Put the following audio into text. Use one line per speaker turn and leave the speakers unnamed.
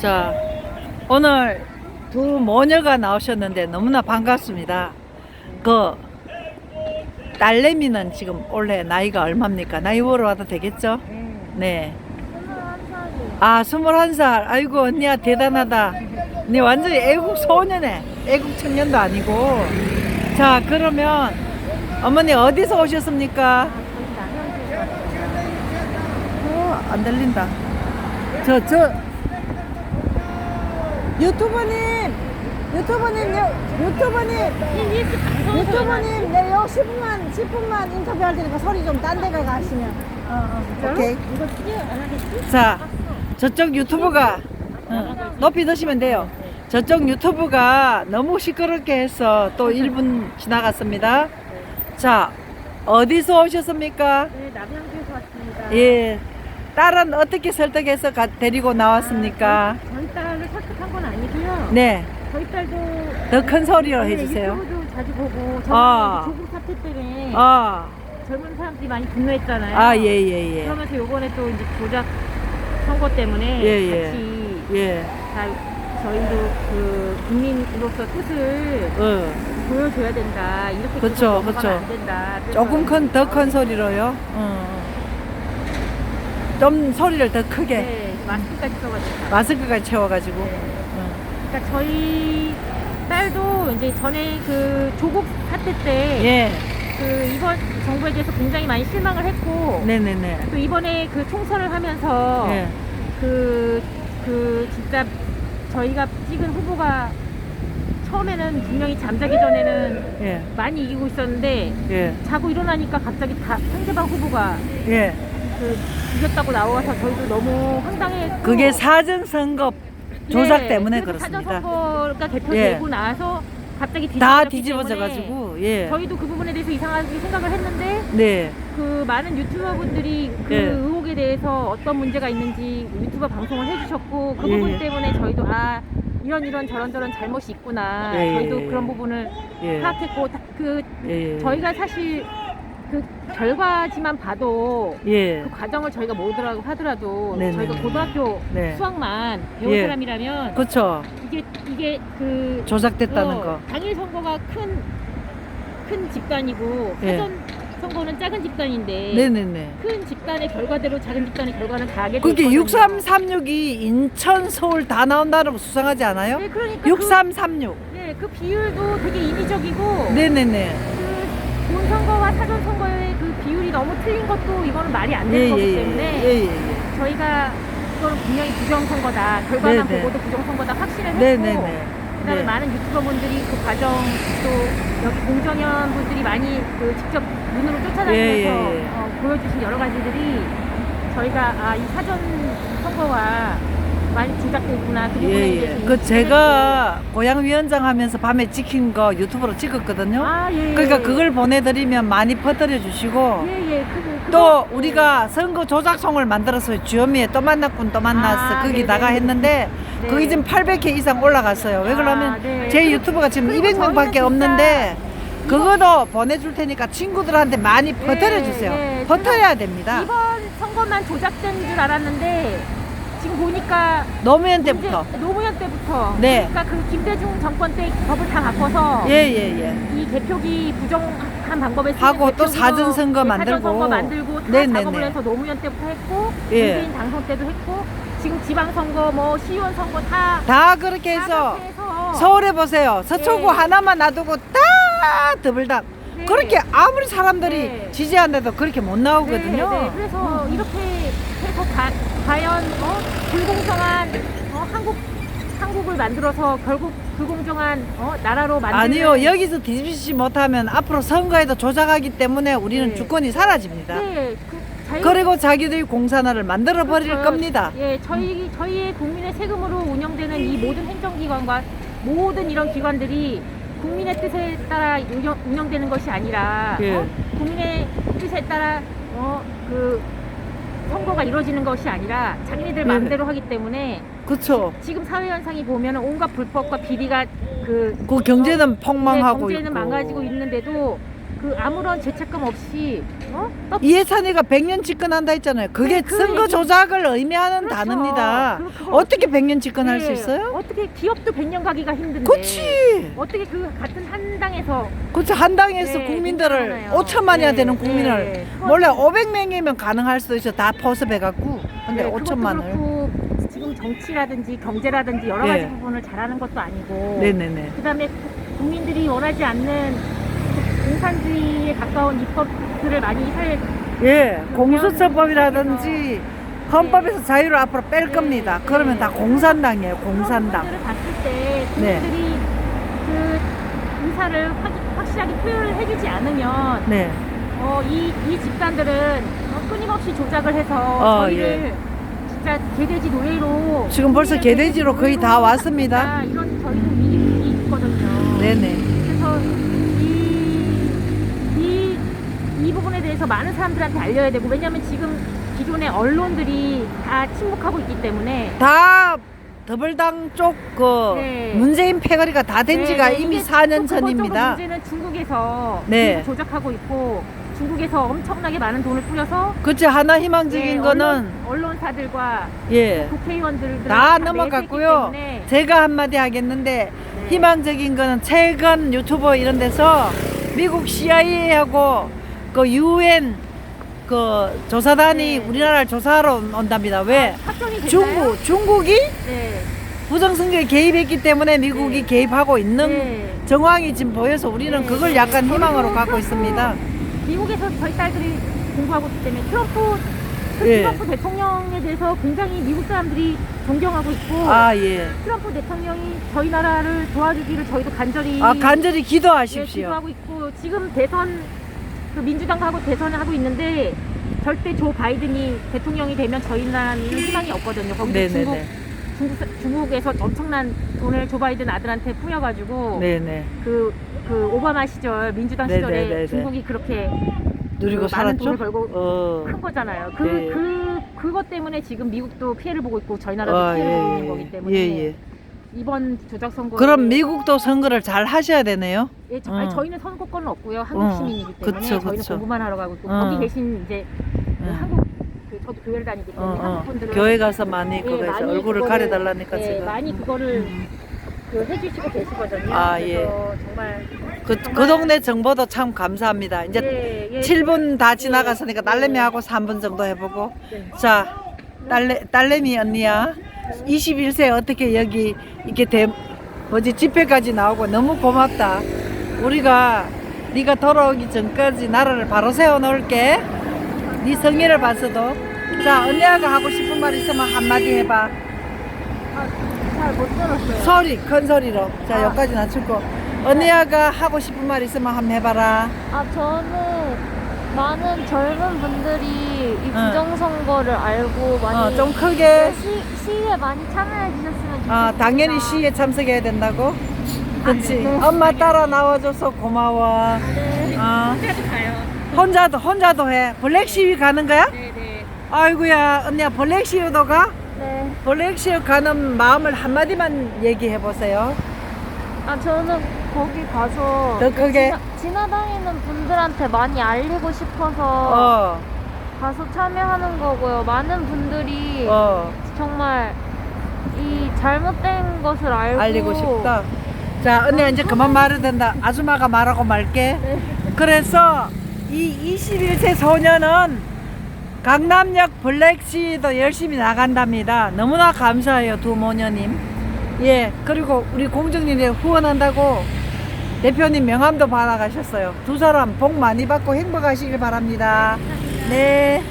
자, 오늘 두 모녀가 나오셨는데 너무나 반갑습니다. 그 딸내미는 지금 올해 나이가 얼마입니까? 나이 와도 되겠죠? 네. 아, 21살. 아이고, 언니야, 대단하다. 네, 완전히 애국 소녀네. 애국 청년도 아니고. 자, 그러면 어머니 어디서 오셨습니까? 어, 안 들린다. 저, 저, 유튜버님! 유튜버님, 요, 유튜버님! 유튜버님, 네, 요 10분만, 10분만 인터뷰할 테니까 소리 좀 딴 데 가가 하시면. 어, 어, 오케이.
이거 투표 안 하겠지?
자, 저쪽 유튜브가 어, 높이 드시면 돼요. 저쪽 유튜브가 너무 시끄럽게 해서 또 1분 지나갔습니다. 자, 어디서 오셨습니까?
네, 남양주에서 왔습니다.
예. 딸은 어떻게 설득해서 가- 데리고 나왔습니까?
아, 저희 딸을 설득한 건 아니고요.
네.
저희 딸도
더 큰 소리로
네,
해주세요.
유튜브도 자주 보고
아.
저는 조국 사태 때문에
아,
젊은 사람들이 많이 분노했잖아요.
아, 예, 예, 예.
그러면서 요번에 또 이제 조작 선거 때문에
예, 예.
같이
예.
다 저희도 그 국민으로서 뜻을
어.
보여줘야 된다. 이렇게
그쵸,
계속 넘어가면
그쵸.
안 된다. 그래서
조금 큰, 더 큰 소리로요. 어. 좀 소리를 더 크게.
네, 마스크까지 써가지고.
마스크까지 채워가지고.
네.
어.
그러니까 저희 딸도 이제 전에 그 조국 사태 때
예.
그 이번 정부에 대해서 굉장히 많이 실망을 했고
네네네.
또 이번에 그 총선을 하면서
예.
그, 그 진짜 저희가 찍은 후보가 처음에는 분명히 잠자기 전에는
예.
많이 이기고 있었는데
예.
자고 일어나니까 갑자기 다 상대방 후보가
예.
그 이겼다고 나와서 저희도 너무 황당했고
그게 사전 선거 조작
네,
때문에 그렇습니다.
사전 선거가 대표되고 나서 갑자기
다 뒤집어져 가지고 예.
저희도 그 부분에 대해서 이상하게 생각을 했는데
네.
그 많은 유튜버분들이 그
예.
의혹에 대해서 어떤 문제가 있는지 유튜버 방송을 해주셨고 그
예,
부분
예.
때문에 저희도 아 이런 이런 저런 저런 잘못이 있구나
예, 예,
저희도
예.
그런 부분을
예.
파악했고 다- 그
예.
저희가 사실 그 결과지만 봐도
예.
그 과정을 저희가 모르더라고 하더라도
네네.
저희가 고등학교
네.
수학만 배운
예.
사람이라면
그렇죠.
이게 이게 그
조작됐다는
어,
거.
당일 선거가 큰 큰 집단이고
예.
사전 선거는 작은 집단인데
네네네.
큰 집단의 결과대로 작은 집단의 결과는 다 하게 돼
그게
있거든요.
6336이 인천, 서울 다 나온다는 거 수상하지 않아요?
네, 그러니까
6336.
그, 네, 그 비율도 되게 인위적이고
네네네.
그 본선거와 사전 선거의 그 비율이 너무 틀린 것도 이거는 말이 안 되는 거기 때문에
예, 예, 예.
저희가 이거는 분명히 부정선거다 결과만
네 네.
보고도 부정선거다 확신을 했고
네 네 네.
그다음에
네.
많은 유튜버분들이 그 과정 또 여기 공정현 분들이 많이 그 직접 눈으로 쫓아다니면서
예, 예, 예.
어, 보여주신 여러 가지들이 저희가 아 이 사전 선거와 많이 조작돼 있구나 그 부분에
예, 예. 그 제가 고향 위원장 하면서 밤에 찍힌 거 유튜브로 찍었거든요.
아, 예, 예.
그러니까 그걸 보내드리면 많이 퍼뜨려 주시고
예, 예. 그, 그,
또
그거-
우리가 선거 조작송을 만들었어요. 주현미의 또 만났군 또 만났어.
아,
거기다가
네네.
했는데
네.
그게 지금 800회 이상 올라갔어요. 왜
아,
그러면
네.
제
그리고-
유튜브가 지금
그리고
200명밖에
저희는
없는데 그거도 보내줄 테니까 친구들한테 많이 퍼뜨려 주세요.
예,
퍼뜨려야 됩니다.
이번 선거만 조작된 줄 알았는데 지금 보니까
노무현 때부터.
노무현 때부터
네.
그러니까 그 김대중 정권 때 법을 다 바꿔서
예예예.
이 개표기 부정한 방법에 쓰는
하고 또 사전 선거
네,
만들고.
사전 선거 만들고 다
네네네.
작업을 해서 노무현 때부터 했고
예.
문재인 당선 때도 했고 지금 지방 선거 뭐 시의원 선거 다
다 그렇게
다
해서
해서
서울에 보세요. 서초구
네.
하나만 놔두고 다 더블당.
네.
그렇게 아무리 사람들이
네.
지지한데도 그렇게 못 나오거든요.
네, 네. 그래서 이렇게 해서 가, 과연 어? 불공정한 어? 한국 한국을 만들어서 결국 불공정한 어? 나라로 만드는
아니요 여기서 뒤집지 못하면 앞으로 선거에도 조작하기 때문에 우리는
네.
주권이 사라집니다.
네, 그 자유-
그리고 자기들이 공산화를 만들어 버릴
그렇죠.
겁니다.
예, 저희 저희의 국민의 세금으로 운영되는 이 모든 행정기관과 모든 이런 기관들이 국민의 뜻에 따라 운영, 운영되는 것이 아니라
예.
어? 국민의 뜻에 따라 어, 그 선거가 이루어지는 것이 아니라 자기네들
예.
마음대로 하기 때문에
그렇죠.
지금 사회 현상이 보면 온갖 불법과 비리가 그
그 경제는
네,
폭망하고
경제는
있고.
망가지고 있는데도 그 아무런 죄책감 없이 어? 떡
이해찬이가 100년 집권한다 했잖아요. 그게
네, 그
선거
얘기-
조작을 의미하는
그렇죠.
단어입니다.
그- 그거
어떻게 100년 집권할 수
네,
있어요?
어떻게 기업도 100년 가기가 힘든데.
그치.
어떻게 그 같은 한 당에서
그치. 한 당에서
네,
국민들을
괜찮아요.
5천만이나
네,
되는
네.
국민을
그건-
원래 500명이면 가능할 수도 있어. 다 포섭해갖고. 근데
네, 그것도
5천만을.
그렇고 지금 정치라든지 경제라든지 여러
네.
가지 부분을 잘하는 것도 아니고
네네네.
그다음에 국민들이 원하지 않는 공산주의에 가까운 입법들을 많이 살
예. 공수처법이라든지 헌법에서 자유를 앞으로 뺄
네,
겁니다.
네.
그러면 다 공산당이에요.
그런
공산당.
부분들을 봤을 때
네.
국민들이 그 의사를 확, 확실하게 표현을 해주지 않으면
네.
어, 이, 이 집단들은 어, 끊임없이 조작을 해서
어,
저희를 진짜 개돼지 노예로
지금 벌써 개돼지로 거의 다 왔습니다.
이런 저희도 위기 있거든요.
네네.
그래서 이, 이, 이 부분에 대해서 많은 사람들한테 알려야 되고 왜냐하면 지금 기존의 언론들이 다 침묵하고 있기 때문에
다 더블당 쪽 그
네.
문재인 패거리가 다 된 지가
네, 네,
이미
이게
4년
또 그것저것
전입니다.
문제는 중국에서
네.
조작하고 있고 중국에서 엄청나게 많은 돈을 뿌려서
그치 하나 희망적인
네,
거는
언론, 언론사들과
예.
국회의원들
다 넘어갔고요. 제가 한마디 하겠는데
네.
희망적인 거는 최근 유튜버 이런 데서 미국 CIA하고 그 UN 그 조사단이
네.
우리나라를 조사하러 온답니다. 왜?
됐나요?
중국 중국이
네.
부정 선거에 개입했기 때문에 미국이
네.
개입하고 있는
네.
정황이 지금 보여서 우리는
네,
그걸
네.
약간 희망으로 갖고 있습니다.
미국에서 저희 딸들이 공부하고 있기 때문에 트럼프
예.
트럼프 대통령에 대해서 굉장히 미국 사람들이 존경하고 있고
아 예.
트럼프 대통령이 저희 나라를 도와주기를 저희도 간절히
아 간절히
예,
기도하십시오.
기도하고 있고 지금 대선 그 민주당하고 대선을 하고 있는데 절대 조 바이든이 대통령이 되면 저희 나라는 희망이 없거든요. 거기서 중국,
네네네.
중국 중국에서 엄청난 돈을 조 바이든 아들한테 뿌려가지고
네네.
그, 그 오바마 시절 민주당
네네네네.
시절에 중국이 그렇게
누리고
그 많은
살았죠.
돈을 벌고
어.
한 거잖아요. 그,
네.
그, 그것 때문에 지금 미국도 피해를 보고 있고 저희 나라도
아,
피해를 보고 있는
예,
거기 때문에
예, 예.
이번 조작 선거
그럼 미국도 선거를 잘 하셔야 되네요.
예, 저, 아니,
어.
저희는 선거권은 없고요. 한국
어,
시민이기 때문에
그쵸,
저희는
그쵸.
공부만 하러 가고 있고
어.
거기 계신 이제 그
응.
한국 그 저도 교회를 다니기
어,
때문에
어.
한국 분들은
교회 가서 많이
예, 많이
얼굴을
그거를,
가려달라니까
예,
지금.
많이 그거를 그 해주시고 계시거든요.
아,
그래서 정말
그, 그 동네 정보도 참 감사합니다. 이제
예, 예,
7분 다 지나갔으니까 딸내미하고 3분 정도 해보고. 자, 딸내, 딸내미 언니야. 21세 어떻게 여기 이렇게 대, 뭐지 집회까지 나오고 너무 고맙다. 우리가 네가 돌아오기 전까지 나라를 바로 세워 놓을게. 네 성의를 봤어도. 자, 언니가 하고 싶은 말 있으면 한마디 해봐.
잘 못 들었어요.
소리, 큰 소리로. 자,
아.
여기까지 낮추고. 언니가 하고 싶은 말 있으면 한번 해봐라.
아 저는 많은 젊은 분들이 이
응.
부정선거를 알고 많이
어, 좀 크게.
시, 시위에 많이 참여해 주셨으면 좋겠습니다.
아, 당연히 시에 참석해야 된다고? 그치.
네.
엄마 따라 나와줘서 고마워.
네.
어.
혼자도 가요.
혼자도, 혼자도 해. 블랙 시위 가는 거야?
네네.
아이고야, 언니야, 블랙 시위도 가?
네.
블랙 시위 가는 마음을 한마디만 얘기해 보세요.
아 저는 거기 가서
더 크게.
지나, 다니는 분들한테 많이 알리고 싶어서
어,
가서 참여하는 거고요. 많은 분들이
어,
정말 이 잘못된 것을 알고
알리고 싶다. 자, 언니야, 이제 그만 말해도 된다. 아줌마가 말하고 말게.
네.
그래서 이 21세 소녀는 강남역 블랙시도 열심히 나간답니다. 너무나 감사해요, 두 모녀님. 예, 그리고 우리 공정님에 후원한다고 대표님 명함도 받아가셨어요. 두 사람 복 많이 받고 행복하시길 바랍니다. 네.